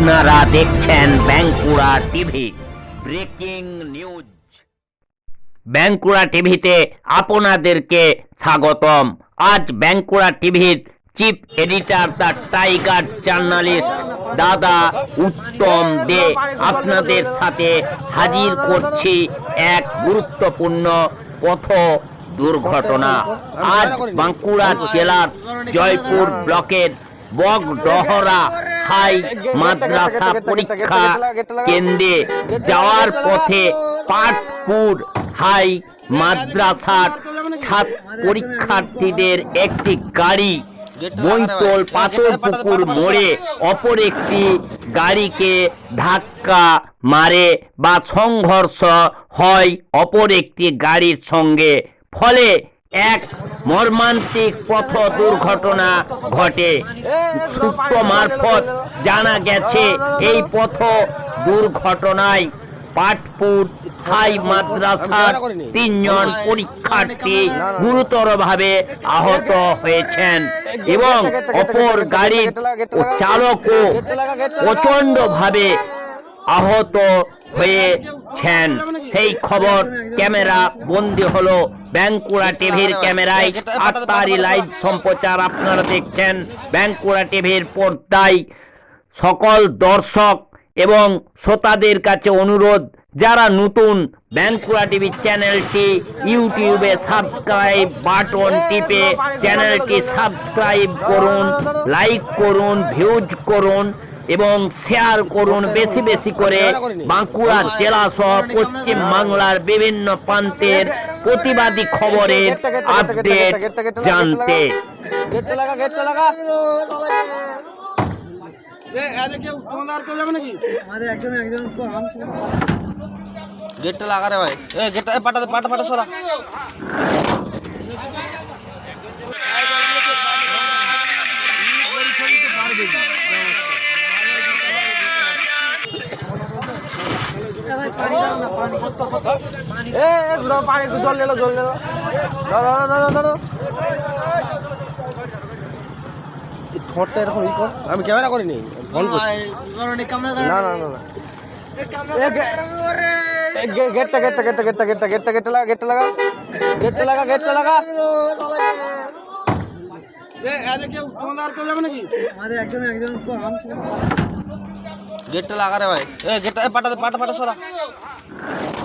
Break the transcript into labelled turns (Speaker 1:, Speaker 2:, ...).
Speaker 1: আপনারা দেখছেন Bankura TV, breaking news. Bankura টিভিতে আপনাদেরকে স্বাগতম। আজ বাঁকুড়া টিভির chief editor the tiger journalist দাদা উত্তম দে আপনাদের সাথে হাজির করছি এক গুরুত্বপূর্ণ পথ দুর্ঘটনা। আজ বাঁকুড়া জেলার জয়পুর ব্লকের বগডহরা হাই মাদ্রাসা পরীক্ষা কেন্দ্রে যাওয়ার পথে পাটপুর হাই মাদ্রাসার ছাত্র পরীক্ষার্থীদের একটি গাড়ি বৈতল পাথর পুকুর মোড়ে অপর একটি গাড়িকে ধাক্কা মারে বা সংঘর্ষ হয় অপর একটি গাড়ির সঙ্গে ফলে এক মর্মান্তিক পথ দুর্ঘটনা ঘটে। সূত্র মারফত জানা গেছে, এই পথ দুর্ঘটনায় পাটপুর হাই মাদ্রাসার তিনজন পরীক্ষার্থী গুরুতরভাবে আহত হয়েছেন এবং অপর গাড়ির চালকও প্রচণ্ডভাবে আহত হয়েছেন সেই খবর ক্যামেরা বন্দি হলো। ব্যাঙ্কুড়া টিভির ক্যামেরায় আত্মারি লাইভ সম্প্রচার আপনারা দেখছেন। ব্যাঙ্কুড়া টিভির পর্দায় সকল দর্শক এবং শ্রোতাদের কাছে অনুরোধ, যারা নতুন ব্যাঙ্কুড়া টিভি চ্যানেলটি ইউটিউবে সাবস্ক্রাইব বাটন টিপে চ্যানেলটি সাবস্ক্রাইব করুন, লাইক করুন, ভিউজ করুন। এবং শেয়ার করুন বেশি বেশি করে। বাঁকুড়া জেলা সহ পশ্চিম বাংলার বিভিন্ন প্রান্তের প্রতিবাদী খবরের আপডেট জানতে।
Speaker 2: গেটটা লাগা রে ভাই। এ গেটটা পাটা পাটা পাটা সরা। এ, পানি জল নিলো জল নিলো। এরকম ই কর। আমি ক্যামেরা করিনি ফোন না না না না। গেটটা গেটটা গেটটা গেটটা গেটটা গেটটা গেটটা লাগা গেটটা লাগা। গেটটা লাগা গেটটা লাগা। গেটটা লাগা রে ভাই। এ গেটটা পাটা পাটা পাটা সরা। Thank you.